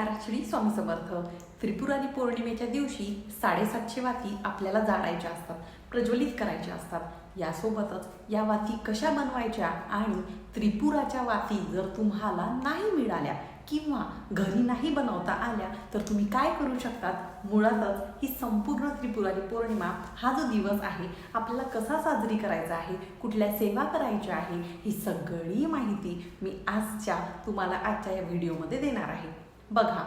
नमस्कार श्री स्वामी समर्थ त्रिपुरारी पौर्णिमेच्या दिवशी साडेसातशे वाती आपल्याला जाळायच्या असतात प्रज्वलित करायच्या असतात. यासोबतच या वाती कशा बनवायच्या आणि त्रिपुराच्या वाती जर तुम्हाला नाही मिळाल्या किंवा घरी नाही बनवता आल्या तर तुम्ही काय करू शकतात? मुळातच ही संपूर्ण त्रिपुरारी पौर्णिमा हा जो दिवस आहे आपल्याला कसा साजरी करायचा आहे कुठल्या सेवा करायच्या आहे ही सगळी माहिती मी आजच्या तुम्हाला आजच्या या व्हिडिओमध्ये देणार आहे. बघा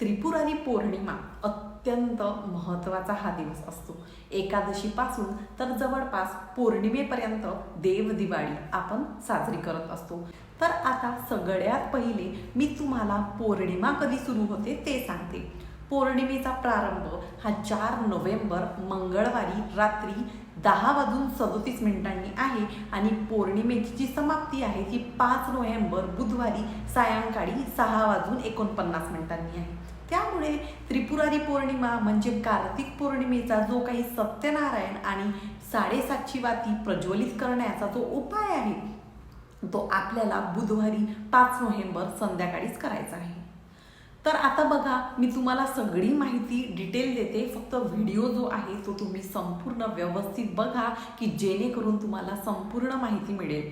त्रिपुरारी पौर्णिमा अत्यंत महत्त्वाचा हा दिवस असतो. एकादशीपासून तर जवळपास पौर्णिमेपर्यंत देव दिवाळी आपण साजरी करत असतो. तर आता सगळ्यात पहिले मी तुम्हाला पौर्णिमा कधी सुरू होते ते सांगते. पौर्णिमेचा प्रारंभ हा चार नोव्हेंबर मंगळवारी रात्री दहा वाजून सदोतीस मिनिटांनी आहे आणि पौर्णिमेची जी समाप्ती आहे ती पाच नोव्हेंबर बुधवारी सायंकाळी सहा वाजून एकोणपन्नास मिनिटांनी आहे. त्यामुळे त्रिपुरारी पौर्णिमा म्हणजे कार्तिक पौर्णिमेचा जो काही सत्यनारायण आणि साडेसातची वाती प्रज्वलित करण्याचा जो उपाय आहे तो आपल्याला बुधवारी पाच नोव्हेंबर संध्याकाळीच करायचा आहे. तर आता बघा मी तुम्हाला सगळी माहिती डिटेल देते. फक्त व्हिडिओ जो आहे तो तुम्ही संपूर्ण व्यवस्थित बघा की जेणेकरून तुम्हाला संपूर्ण माहिती मिळेल.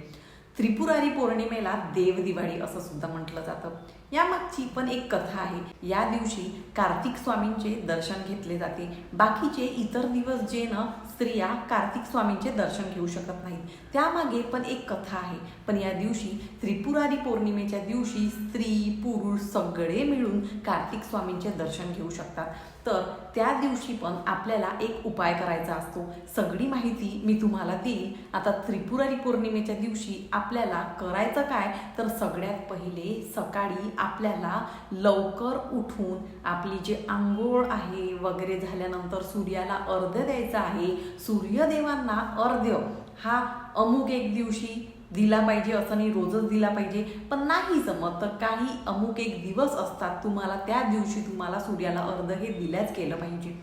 त्रिपुरारी पौर्णिमेला देव दिवाळी असं सुद्धा म्हटलं जातं. यामागची पण एक कथा आहे. या दिवशी कार्तिक स्वामींचे दर्शन घेतले जाते. बाकीचे इतर दिवस जे न स्त्रिया कार्तिक स्वामींचे दर्शन घेऊ शकत नाहीत. त्यामागे पण एक कथा आहे. पण या दिवशी त्रिपुरारी पौर्णिमेच्या दिवशी स्त्री पुरुष सगळे मिळून कार्तिक स्वामींचे दर्शन घेऊ शकतात. तर त्या दिवशी पण आपल्याला एक उपाय करायचा असतो. सगळी माहिती मी तुम्हाला देईल आता त्रिपुरारी पौर्णिमेच्या दिवशी आपल्याला करायचं काय? तर सगळ्यात पहिले सकाळी आपल्याला लवकर उठून आपली जे आंघोळ आहे वगैरे झाल्यानंतर सूर्याला अर्ध्य द्यायचं आहे. सूर्यदेवांना अर्ध्य. हा अमुक एक दिवशी दिला पाहिजे असं नाही रोजच दिला पाहिजे. पण नाही जमत तर काही अमुक एक दिवस असतात तुम्हाला त्या दिवशी तुम्हाला सूर्याला अर्ध हे दिल्याच केलं पाहिजे.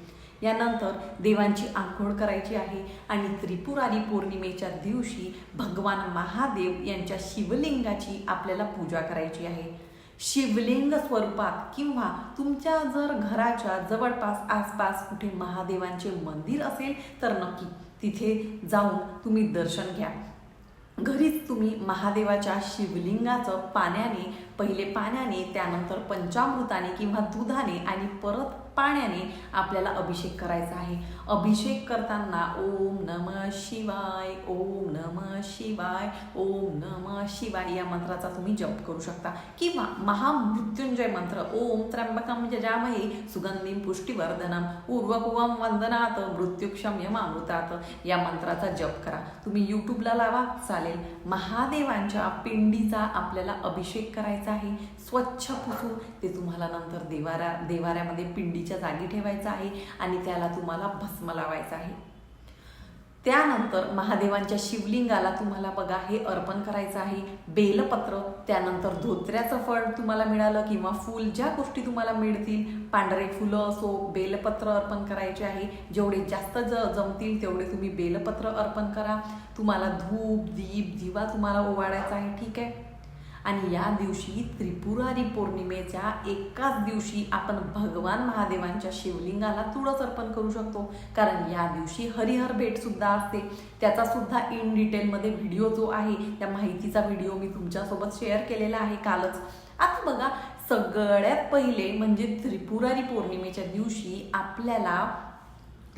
यानंतर देवांची आंघोळ करायची आहे आणि त्रिपुरारी पौर्णिमेच्या दिवशी भगवान महादेव यांच्या शिवलिंगाची आपल्याला पूजा करायची आहे. शिवलिंग स्वरूपात किंवा तुमच्या जर घराच्या जवळपास आसपास कुठे महादेवांचे मंदिर असेल तर नक्की तिथे जाऊन तुम्ही दर्शन घ्या. घरीच तुम्ही महादेवाच्या शिवलिंगाचं पाण्याने पहिले पाण्याने त्यानंतर पंचामृताने किंवा दुधाने आणि परत पाण्याने आपल्याला अभिषेक करायचा आहे. अभिषेक करताना ओम नम शिवाय ओम नम शिवाय ओम नम शिवाय या मंत्राचा तुम्ही जप करू शकता. किंवा महामृत्युंजय मंत्र ओम त्र्यंबकम जजामहे सुगंधीम पुष्टीवर्धनम उर्वकुवम वंदनात मृत्युक्षम यमामृतात या मंत्राचा जप करा. तुम्ही यूट्यूबला लावा चालेल. महादेवांच्या पिंडीचा आपल्याला अभिषेक करायचा आहे. स्वच्छ पुसून ते तुम्हाला नंतर देवाऱ्या देवाऱ्यामध्ये पिंडी पिंडीच्या जागी ठेवायचं आहे आणि त्याला तुम्हाला भस्म लावायचा आहे. त्यानंतर महादेवांच्या शिवलिंगाला तुम्हाला बघा हे अर्पण करायचं आहे. बेलपत्र त्यानंतर धोत्र्याचं फळ तुम्हाला मिळालं किंवा फूल ज्या गोष्टी तुम्हाला मिळतील पांढरे फुलं असो बेलपत्र अर्पण करायचे आहे. जेवढे जास्त ज जमतील तेवढे तुम्ही बेलपत्र अर्पण करा. तुम्हाला धूप दीप दिवा तुम्हाला ओवाळायचा आहे ठीक आहे? आणि या दिवशी त्रिपुरारी पौर्णिमेच्या एकाच दिवशी आपण भगवान महादेवांच्या शिवलिंगाला तुळस अर्पण करू शकतो. कारण या दिवशी हरिहर भेट सुद्धा असते. त्याचा सुद्धा इन डिटेलमध्ये व्हिडिओ जो आहे त्या माहितीचा व्हिडिओ मी तुमच्यासोबत शेअर केलेला आहे कालच. आता बघा सगळ्यात पहिले म्हणजे त्रिपुरारी पौर्णिमेच्या दिवशी आपल्याला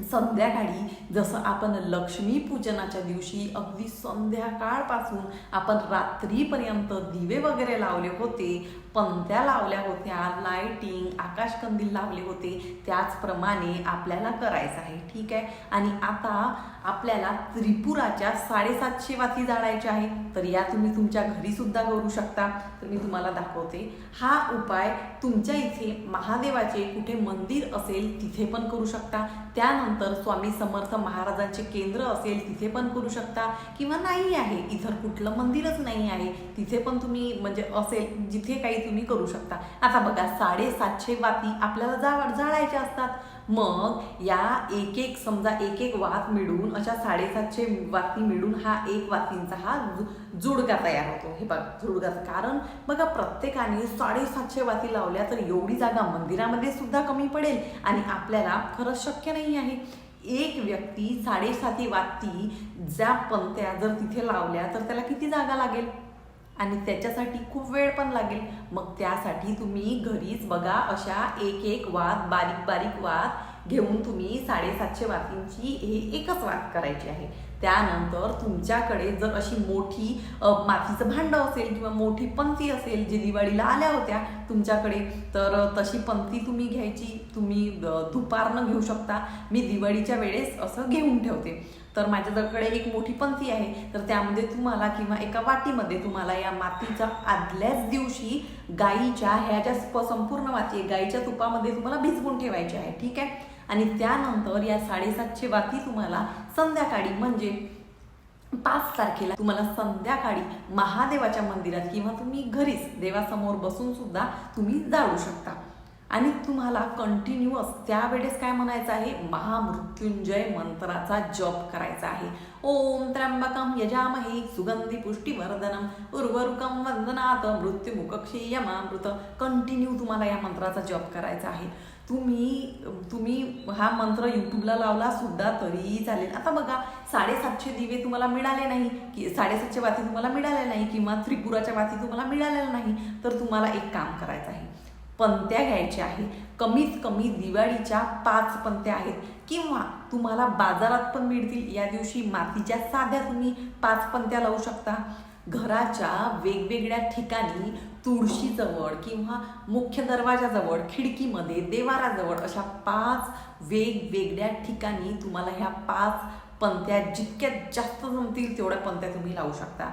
संध्याकाळी जसं आपण लक्ष्मीपूजनाच्या दिवशी अगदी संध्याकाळपासून आपण रात्रीपर्यंत दिवे वगैरे लावले होते पंत्या लावल्या होत्या लाइटिंग आकाशकंदील लावले होते त्याचप्रमाणे आपल्याला करायचं आहे. ठीक आहे? आणि आता आपल्याला त्रिपुराच्या साडेसातशे वाती जाळायच्या आहेत तर या तुम्ही तुमच्या घरी सुद्धा करू शकता. तर मी तुम्हाला दाखवते. हा उपाय तुमच्या इथे महादेवाचे कुठे मंदिर असेल तिथे पण करू शकता. त्यानंतर स्वामी समर्थ महाराजांचे केंद्र असेल तिथे पण करू शकता. किंवा नाही आहे इतर कुठलं मंदिरच नाही आहे तिथे पण तुम्ही म्हणजे असेल जिथे काही काही तुम्ही करू शकता. आता बघा साडेसातशे वाती आपल्याला जा जाळायच्या असतात. मग या एक एक समजा एक एक वात मिळून अशा साडेसातशे वाती मिळून हा एक वातींचा हा जुडका जुडगा तयार होतो. हे बघा जुडगाचा कारण बघा प्रत्येकाने साडेसातशे वाती लावल्या तर एवढी जागा मंदिरामध्ये सुद्धा कमी पडेल आणि आपल्याला खरंच शक्य नाही आहे. एक व्यक्ती साडेसाती वाती ज्या पंत्या जर तिथे लावल्या तर त्याला किती जागा लागेल? आणि त्याच्यासाठी खूप वेळ पण लागेल. मग त्यासाठी तुम्ही घरीच बघा अशा एक एक वाद बारीक बारीक वाद घेऊन तुम्ही साडेसातशे वातींची हे एकच वाद करायची आहे. त्यानंतर तुमच्याकडे जर अशी मोठी मातीचं भांडं असेल किंवा मोठी पंथी असेल जी दिवाळीला आल्या होत्या तुमच्याकडे तर तशी पंथी तुम्ही घ्यायची. तुम्ही दुपारनं घेऊ शकता. मी दिवाळीच्या वेळेस असं घेऊन ठेवते. तर माझ्याकडे एक मोठी पंथी आहे. तर त्यामध्ये तुम्हाला किंवा एका वाटीमध्ये तुम्हाला या मातीचा आदल्याच दिवशी गाईच्या ह्या ज्या संपूर्ण माती आहे गाईच्या तुपामध्ये तुम्हाला भिजवून ठेवायची आहे. ठीक आहे? आणि त्यानंतर या साडेसातशे वाती तुम्हाला संध्याकाळी म्हणजे पाच तारखेला तुम्हाला संध्याकाळी महादेवाच्या मंदिरात किंवा तुम्ही घरीच देवासमोर बसून सुद्धा तुम्ही जाळू शकता. आणि तुम्हाला कंटिन्युअस त्यावेळेस काय म्हणायचं आहे? महामृत्युंजय मंत्राचा जप करायचा आहे. ओम त्र्यंबकम यजामहे सुगंधी पुष्टीवर्धनम उर्वरुकम वंदनात मृत्युमुखक्षीयमामृत. कंटिन्यू तुम्हाला या मंत्राचा जप करायचा आहे. तुम्ही तुम्ही हा मंत्र यूट्यूबला लावला सुद्धा तरीही चालेल. आता बघा साडेसातशे दिवे तुम्हाला मिळाले नाही की साडेसातशे वाती तुम्हाला मिळाल्या नाही किंवा त्रिपुराच्या वाती तुम्हाला मिळालेल्या नाही तर तुम्हाला एक काम करायचं आहे. पंत्या घ्यायच्या आहेत. कमीत कमी दिवाळीच्या पाच पंत्या आहेत. किंवा तुम्हाला बाजारात पण मिळतील. या दिवशी मातीच्या साध्या तुम्ही पाच पंत्या लावू शकता. घराच्या वेगवेगळ्या ठिकाणी तुळशीजवळ किंवा मुख्य दरवाजाजवळ खिडकीमध्ये देवाराजवळ अशा पाच वेगवेगळ्या ठिकाणी तुम्हाला ह्या पाच पंत्या जितक्या जास्त जमतील तेवढ्या पंत्या तुम्ही लावू शकता.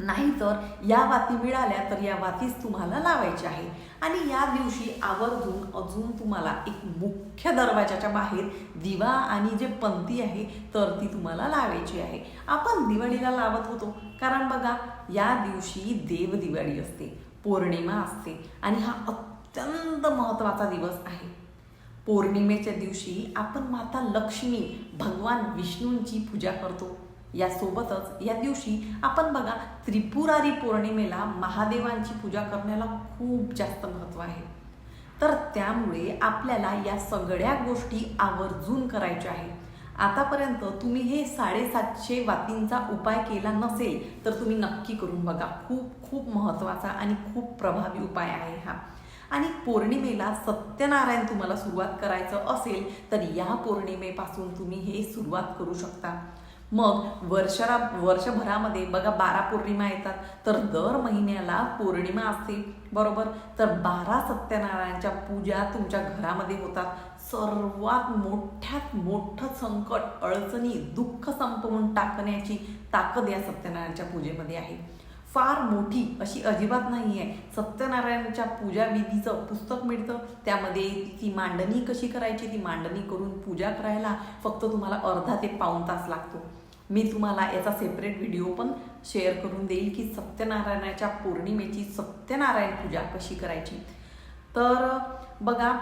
नाही तर या वाती मिळाल्या तर या वातीच तुम्हाला लावायची आहे. आणि या दिवशी आवर्जून अजून तुम्हाला एक मुख्य दरवाजाच्या बाहेर दिवा आणि जे पंथी आहे तर ती तुम्हाला लावायची आहे. आपण दिवाळीला लावत होतो. कारण बघा या दिवशी देव दिवाळी असते पौर्णिमा असते आणि हा अत्यंत महत्त्वाचा दिवस आहे. पौर्णिमेच्या दिवशी आपण माता लक्ष्मी भगवान विष्णूंची पूजा करतो. यासोबतच या दिवशी आपण बघा त्रिपुरारी पौर्णिमेला महादेवांची पूजा करण्याला खूप जास्त महत्त्व आहे. तर त्यामुळे आपल्याला या सगळ्या गोष्टी आवर्जून करायच्या आहेत. आतापर्यंत तुम्ही हे साडेसातशे वातींचा उपाय केला नसेल तर तुम्ही नक्की करून बघा. खूप खूप महत्त्वाचा आणि खूप प्रभावी उपाय आहे हा. आणि पौर्णिमेला सत्यनारायण तुम्हाला सुरुवात करायचं असेल तर या पौर्णिमेपासून तुम्ही हे सुरुवात करू शकता. मग वर्षरा वर्षभरामध्ये बघा बारा पौर्णिमा येतात तर दर महिन्याला पौर्णिमा असते बरोबर? तर बारा सत्यनारायणच्या पूजा तुमच्या घरामध्ये होतात. सर्वात मोठ्यात मोठं संकट अडचणी दुःख संपवून टाकण्याची ताकद या सत्यनारायणच्या पूजेमध्ये आहे. फार मोठी अशी अजिबात नाही आहे. सत्यनारायणच्या पूजा विधीचं पुस्तक मिळतं त्यामध्ये ती मांडणी कशी करायची ती मांडणी करून पूजा करायला फक्त तुम्हाला अर्धा ते पाऊण तास लागतो. मी तुम्हाला याचा सेपरेट व्हिडिओ पण शेअर करून देईल की सत्यनारायणाच्या पौर्णिमेची सत्यनारायण पूजा कशी करायची. तर बघा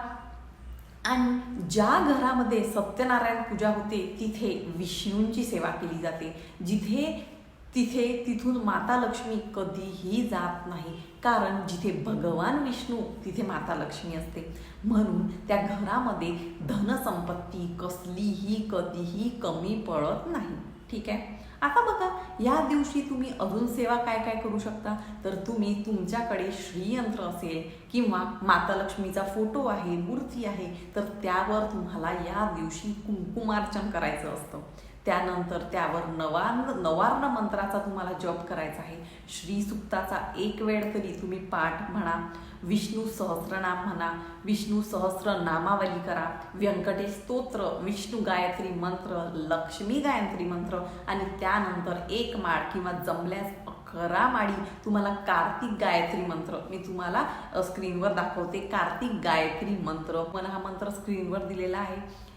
आणि ज्या घरामध्ये सत्यनारायण पूजा होते तिथे विष्णूंची सेवा केली जाते. जिथे तिथे तिथून माता लक्ष्मी कधीही जात नाही. कारण जिथे भगवान विष्णू तिथे माता लक्ष्मी असते. म्हणून त्या घरामध्ये धनसंपत्ती कसलीही कधीही कमी पडत नाही. ठीक आहे? आता बघा या दिवशी तुम्ही अजून सेवा काय काय करू शकता? तर तुम्ही तुमच्याकडे श्रीयंत्र असेल किंवा माता लक्ष्मीचा फोटो आहे मूर्ती आहे तर त्यावर तुम्हाला या दिवशी कुंकुमार्चन करायचं असतं. त्यानंतर त्यावर नवार्न नवार्ण मंत्राचा तुम्हाला जप करायचा आहे. श्री सुक्ताचा एक वेळ तरी तुम्ही पाठ म्हणा विष्णू सहस्रनाम म्हणा विष्णू सहस्र नामावली करा व्यंकटेश स्तोत्र विष्णू गायत्री मंत्र लक्ष्मी गायत्री मंत्र आणि त्यानंतर एक माळ किंवा जमल्यास अकरा माळी तुम्हाला कार्तिक गायत्री मंत्र. मी तुम्हाला स्क्रीनवर दाखवते. कार्तिक गायत्री मंत्र. मला हा मंत्र स्क्रीनवर दिलेला आहे.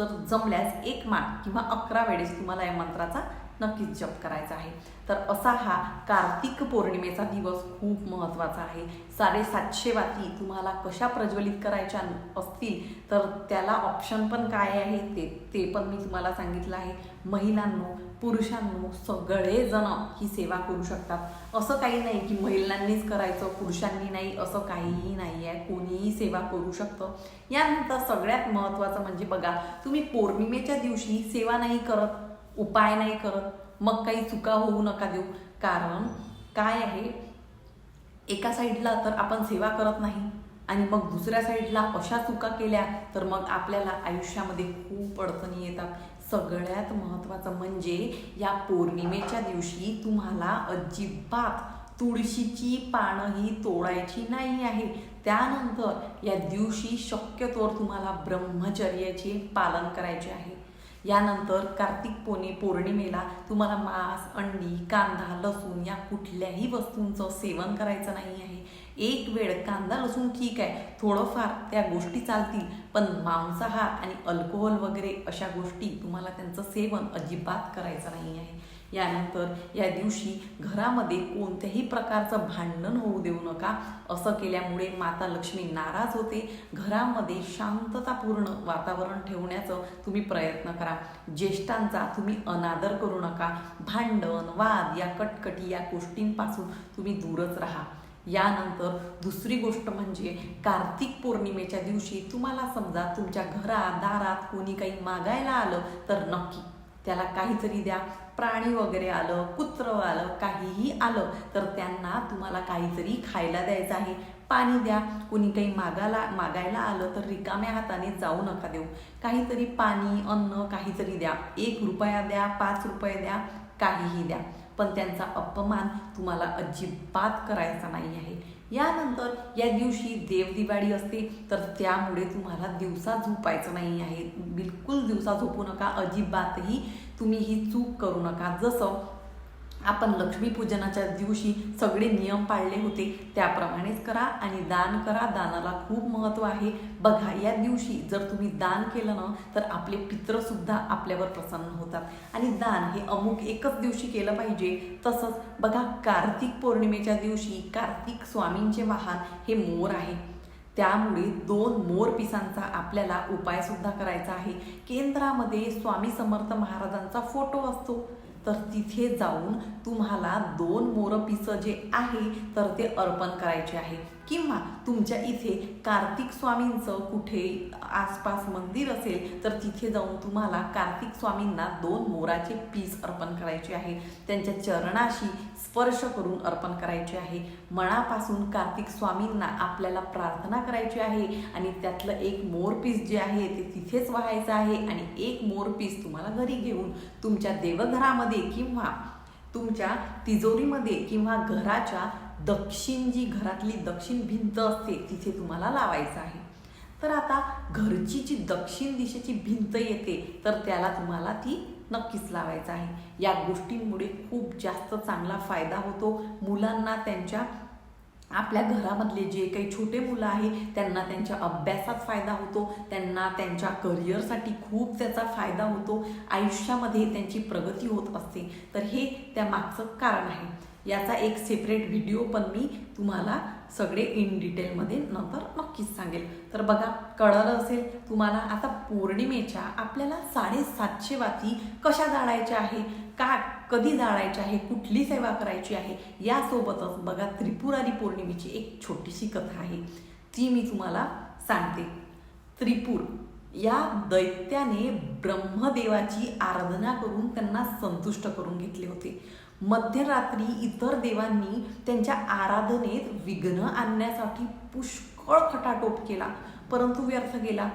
तर जमल्यास एक माळ किंवा अकरा वेळेस तुम्हाला या मंत्राचा नक्कीच जप करायचा आहे. तर असा हा कार्तिक पौर्णिमेचा दिवस खूप महत्त्वाचा आहे. साडेसातशे वाती तुम्हाला कशा प्रज्वलित करायच्या असतील तर त्याला ऑप्शन पण काय आहे ते ते पण मी तुम्हाला सांगितलं आहे. महिलांनो पुरुषांनो सगळेजण ही सेवा करू शकतात. असं काही नाही की महिलांनीच करायचं पुरुषांनी नाही असं काहीही नाही आहे. कोणीही सेवा करू शकतं. यानंतर सगळ्यात महत्त्वाचं म्हणजे बघा तुम्ही पौर्णिमेच्या दिवशी सेवा नाही करत उपाय नाही करत मग काही चुका होऊ नका देऊ. कारण काय आहे एका साईडला तर आपण सेवा करत नाही आणि मग दुसऱ्या साईडला अशा चुका केल्या तर मग आपल्याला आयुष्यामध्ये खूप अडचणी येतात. सगळ्यात महत्त्वाचं म्हणजे या पौर्णिमेच्या दिवशी तुम्हाला अजिबात तुळशीची पानं ही तोडायची नाही आहे. त्यानंतर या दिवशी शक्यतोवर तुम्हाला ब्रह्मचर्याचे पालन करायचे आहे. यानंतर कार्तिक पोने पौर्णिमेला तुम्हाला मांस अंडी कांदा लसूण या कुठल्याही वस्तूंचं सेवन करायचं नाही आहे. एक वेळ कांदा लसूण ठीक आहे थोडंफार त्या गोष्टी चालतील पण मांसाहार आणि अल्कोहोल वगैरे अशा गोष्टी तुम्हाला त्यांचं सेवन अजिबात करायचं नाही आहे. यानंतर या दिवशी घरामध्ये कोणत्याही प्रकारचं भांडण होऊ देऊ नका. असं केल्यामुळे माता लक्ष्मी नाराज होते. घरामध्ये शांततापूर्ण वातावरण ठेवण्याचं तुम्ही प्रयत्न करा. ज्येष्ठांचा तुम्ही अनादर करू नका. भांडण वाद या कटकटी या गोष्टींपासून तुम्ही दूरच राहा. यानंतर दुसरी गोष्ट म्हणजे कार्तिक पौर्णिमेच्या दिवशी तुम्हाला समजा तुमच्या घरात दारात कोणी काही मागायला आलं तर नक्की त्याला काहीतरी द्या. प्राणी वगैरे आलं कुत्र आलं काहीही आलं तर त्यांना तुम्हाला काहीतरी खायला द्यायचं आहे. पाणी द्या. कोणी काही मागायला मागायला आलं तर रिकाम्या हाताने जाऊ नका देऊ. काहीतरी पाणी अन्न काहीतरी द्या. एक रुपया द्या पाच रुपये द्या काहीही द्या. पण त्यांचा अपमान तुम्हाला अजिबात करायचा नाही आहे. यानंतर या दिवशी देवदिवाळी असते तर त्यामुळे तुम्हाला दिवसा झोपायचं नाही आहे. बिलकुल दिवसा झोपू नका अजिबातही तुम्ही ही चूक करू नका. जसं आपण लक्ष्मीपूजनाच्या दिवशी सगळे नियम पाळले होते. त्याप्रमाणेच करा आणि दान करा. दानाला खूप महत्त्व आहे. बघा या दिवशी जर तुम्ही दान केलं ना तर आपले पित्रसुद्धा आपल्यावर प्रसन्न होतात. आणि दान हे अमुक एकच दिवशी केलं पाहिजे. तसंच बघा कार्तिक पौर्णिमेच्या दिवशी कार्तिक स्वामींचे वाहन हे मोर आहे. त्यामुळे दोन मोर पिसांचा आपल्याला उपायसुद्धा करायचा आहे. केंद्रामध्ये स्वामी समर्थ महाराजांचा फोटो असतो. तर तिथे जाऊन तुम्हाला दोन मोरपीचं जे आहे तर ते अर्पण करायचे आहे. किंवा तुमच्या इथे कार्तिक स्वामींचं कुठे आसपास मंदिर असेल तर तिथे जाऊन तुम्हाला कार्तिक स्वामींना दोन मोराचे पीस अर्पण करायचे आहे. त्यांच्या चरणाशी स्पर्श करून अर्पण करायचे आहे. मनापासून कार्तिक स्वामींना आपल्याला प्रार्थना करायची आहे आणि त्यातलं एक मोर पीस जे आहे ते तिथेच व्हायचं आहे आणि एक मोर पीस तुम्हाला घरी घेऊन तुमच्या देवघरामध्ये किंवा तुमच्या तिजोरीमध्ये किंवा घराच्या दक्षिण जी घरातली दक्षिण भिंत असते तिथे तुम्हाला लावायचं आहे. तर आता घरची जी दक्षिण दिशेची भिंत येते तर त्याला तुम्हाला ती नक्कीच लावायचं आहे. या गोष्टींमुळे खूप जास्त चांगला फायदा होतो. मुलांना त्यांच्या आपल्या घरामधले जे काही छोटे मुलं आहे त्यांना त्यांच्या अभ्यासात फायदा होतो. त्यांना त्यांच्या करिअरसाठी खूप त्याचा फायदा होतो. आयुष्यामध्ये त्यांची प्रगती होत असते. तर हे त्या मागचं कारण आहे. याचा एक सेपरेट व्हिडिओ पण मी तुम्हाला सगळे इन डिटेलमध्ये नंतर नक्कीच सांगेल. तर बघा कळलं असेल तुम्हाला आता पौर्णिमेच्या आपल्याला साडेसातशे वाती कशा जाळायच्या आहे का कधी जाळायच्या आहे कुठली सेवा करायची आहे यासोबतच बघा त्रिपुरारी पौर्णिमेची एक छोटीशी कथा आहे. ती मी तुम्हाला सांगते. त्रिपूर या दैत्याने ब्रह्मदेवाची आराधना करून त्यांना संतुष्ट करून घेतले होते. मध्यरात्री इतर देवांनी त्यांच्या आराधनेत विघ्न आणण्यासाठी पुष्कळ खटाटोप केला. परंतु व्यर्थ गेला.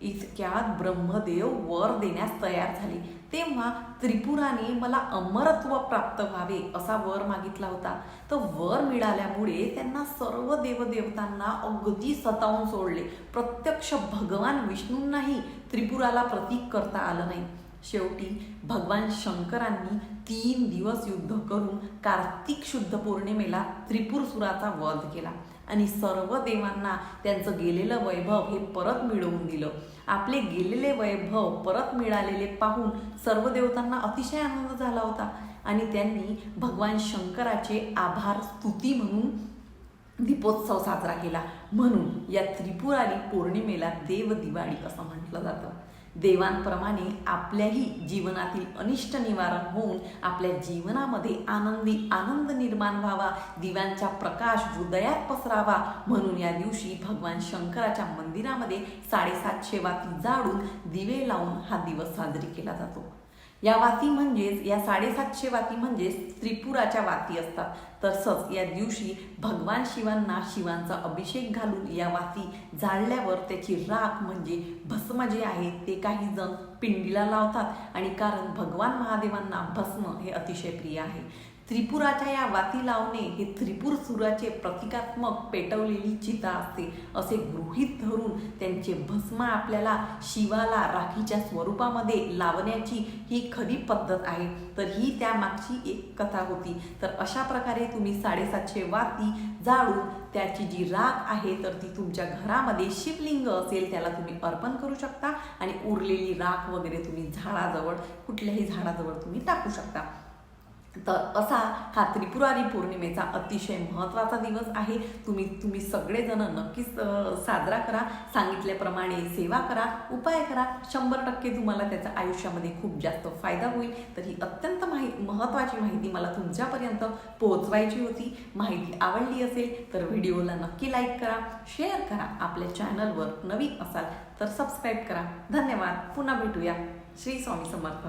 इतक्यात ब्रह्मदेव वर देण्यास तयार झाले. तेव्हा त्रिपुराने मला अमरत्व प्राप्त व्हावे असा वर मागितला होता. तर वर मिळाल्यामुळे त्यांना सर्व देवदेवतांना अगदी सतावून सोडले. प्रत्यक्ष भगवान विष्णूंनाही त्रिपुराला प्रतीक करता आलं नाही. शेवटी भगवान शंकरांनी तीन दिवस युद्ध करून कार्तिक शुद्ध पौर्णिमेला त्रिपुरसुराचा वध केला. आणि सर्व देवांना त्यांचं गेलेलं वैभव हे परत मिळवून दिलं. आपले गेलेले वैभव परत मिळालेले पाहून सर्व देवतांना अतिशय आनंद झाला होता. आणि त्यांनी भगवान शंकराचे आभार स्तुती म्हणून दीपोत्सव साजरा केला. म्हणून या त्रिपुरारी पौर्णिमेला देव दिवाळी असं म्हटलं जातं. देवांप्रमाणे आपल्याही जीवनातील अनिष्ट निवारण होऊन आपल्या जीवनामध्ये आनंदी आनंद निर्माण व्हावा दिव्यांचा प्रकाश हृदयात पसरावा म्हणून या दिवशी भगवान शंकराच्या मंदिरामध्ये साडेसातशे वाती जाळून दिवे लावून हा दिवस साजरी केला जातो. या वाती म्हणजेच या साडेसातशे वाती म्हणजेच त्रिपुराच्या वाती असतात. तसंच या दिवशी भगवान शिवांना शिवांचा अभिषेक घालून या वाती जाळल्यावर त्याची राख म्हणजे भस्म जे आहे ते काही जण पिंडीला लावतात. आणि कारण भगवान महादेवांना भस्म हे अतिशय प्रिय आहे. त्रिपुराच्या या वाती लावणे हे त्रिपुर सुराचे प्रतिकात्मक पेटवलेली चिता असते. असे गृहीत धरून त्यांचे भस्म आपल्याला शिवाला राखीच्या स्वरूपामध्ये लावण्याची ही खरी पद्धत आहे. तर ही त्यामागची एक कथा होती. तर अशा प्रकारे तुम्ही साडेसातशे वाती जाळून त्याची जी राख आहे तर ती तुमच्या घरामध्ये शिवलिंग असेल त्याला तुम्ही अर्पण करू शकता. आणि उरलेली राख वगैरे तुम्ही झाडाजवळ कुठल्याही झाडाजवळ तुम्ही टाकू शकता. तर असा हा त्रिपुरारी पौर्णिमेचा अतिशय महत्त्वाचा दिवस आहे. तुम्ही तुम्ही सगळेजण नक्कीच साजरा करा. सांगितल्याप्रमाणे सेवा करा. उपाय करा. शंभर टक्के तुम्हाला त्याचा आयुष्यामध्ये खूप जास्त फायदा होईल. तर ही अत्यंत माहि महत्त्वाची माहिती मला तुमच्यापर्यंत पोहोचवायची होती. माहिती आवडली असेल तर व्हिडिओला नक्की लाईक करा शेअर करा. आपल्या चॅनलवर नवीन असाल तर सबस्क्राईब करा. धन्यवाद. पुन्हा भेटूया. श्री स्वामी समर्थ.